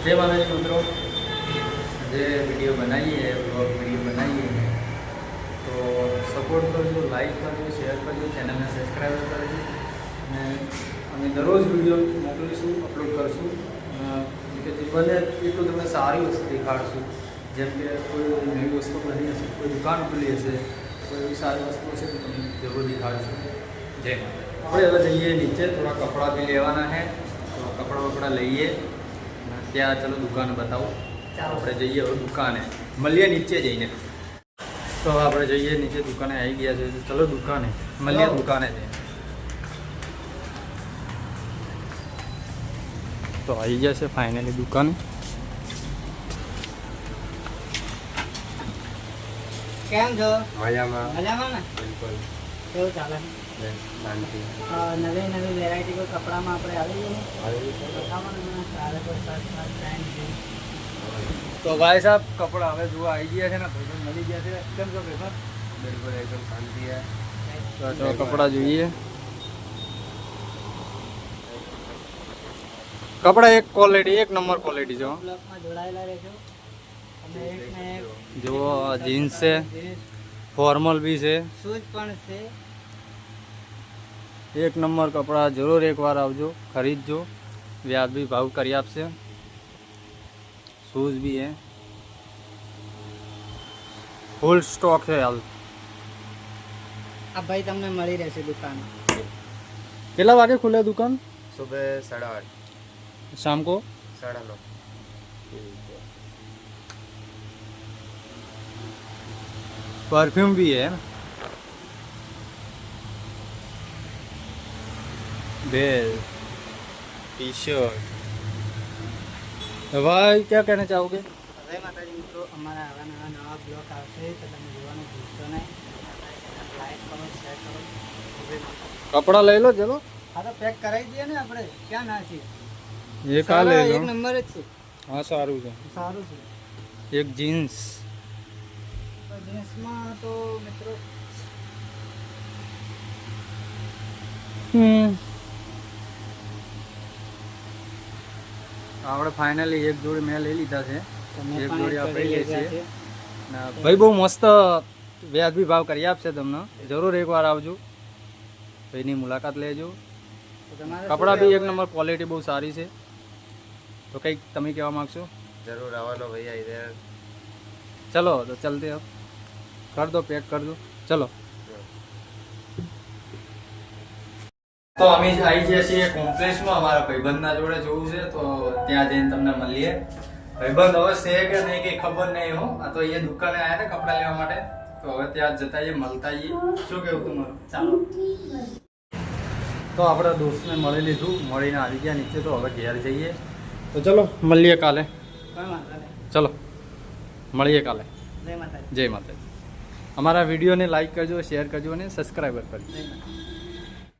જય માતાજી મિત્રો જે વિડીયો બનાવીએ બ્લોગ વિડીયો બનાવીએ તો સપોર્ટ કરજો લાઈક કરજો શેર કરજો ચેનલને સબસ્ક્રાઈબ કરજો અને અમે દરરોજ વિડીયો મોકલીશું અપલોડ કરશું અ, કે જે બને એટલું તમને સારી વસ્તુ દેખાડશું જેમ કે કોઈ નવી વસ્તુ બની હશે કોઈ દુકાન ખુલી હશે કોઈ એવી સારી વસ્તુ હશે તો તમને જરૂર દેખાડશું જય માતા આપણે હવે જઈએ નીચે થોડા કપડાં બી લેવાના છે તો કપડાં વપડા લઈએ અને ત્યાં ચલો દુકાન બતાવો. આપણે જઈએ હવે દુકાને. મળીએ નીચે જઈને. તો આપણે જઈએ નીચે દુકાને આવી ગયા છે. ચલો દુકાને. મળીએ દુકાને જઈને તો આવી ગયા છે ફાઇનલી દુકાન. કેમ છો? મજામાં. મજામાં ને? બિલકુલ. કેવું ચાલે? નવી નવી વેરાયટી કોઈ કપડામાં આપણે આવી જઈએ આવી છે? બતાવો ને મને સારા કોઈ શર્ટ શર્ટ પેન્ટ જીન્સ. તો ભાઈ સાહેબ કપડાં હવે જોવા આવી ગયા છે ને ભાઈ મળી ગયા છે કેમ છો ભાઈ બિલકુલ એકદમ શાંતિ है તો ચલો કપડાં જોઈએ કપડાં એક ક્વોલિટી એક નંબર ક્વોલિટી છે હો. બ્લોકમાં જોડાયેલા રહેજો અને એક ને એક જુઓ આ જીન્સ છે ફોર્મલ બી છે શૂઝ પણ છે એક નંબર કપડાં જરૂર એકવાર આવજો ખરીદજો વ્યાજબી ભાવ કરી આપશે શૂઝ બી હે ફૂલ સ્ટોક છે હાલ આ ભાઈ તમને મળી રહેશે દુકાન કેટલા વાગે ખુલે દુકાન सुबह साढ़े आठ શામ કો साढ़े नौ परफ्यूम भी है बेल टी शर्ट भाई क्या कहना चाहोगे જય માતાજી મિત્રો અમારા આવા નવા નવા બ્લોક આવશે તો તમે જોવાનું ભૂલશો નહીં લાઈક કરો શેર કરો જય માતાજી. कपड़ा ले लो चलो હા તો પેક કરાવી દઈએ ને આપણે ક્યાં ના છીએ ये का ले સારા, लो એક નંબર જ છે हाँ सारू है સારું છે एक जीन्स તો જીન્સમાં તો મિત્રો હમ આપણે ફાઇનલી એક જોડી મેં લઈ લીધા છે. એક જોડી આપણે લઈએ છીએ ભાઈ બહુ મસ્ત વ્યાજબી ભાવ કરી આપશે તમને. જરૂર એકવાર આવજો. ભાઈની મુલાકાત લેજો. કપડાં બી એક નંબર ક્વોલિટી બહુ સારી છે. તો કંઈક તમે કહેવા માગશો? જરૂર આવવાનો ભાઈ આવી ચલો તો ચલતે કરી દો પેક કરી દો. ચલો. તો અમે આવી ગયા છીએ કોમ્પ્લેક્સમાં. અમારા ભાઈબંધના જોડે જોવું છે તો ત્યાં જઈને તમને મળીએ. ભાઈબંધ હવે છે કે નહીં કંઈ ખબર નહીં હો. આ તો એ દુકાને આવ્યા હતા કપડાં લેવા માટે. તો હવે ત્યાં જતા આવીએ મળતા જઈએ. શું કેવું તમારું ચાલો. તો આપણા દોસ્તને મળી લીધું. મળીને આવી ગયા નીચે તો હવે ઘેર જઈએ. તો ચલો મળીએ કાલે. ચલો મળીએ કાલે. જય માતાજી. જય માતાજી. અમારા વિડીયોને લાઈક કરજો શેર કરજો અને સબસ્ક્રાઈબર કરજો.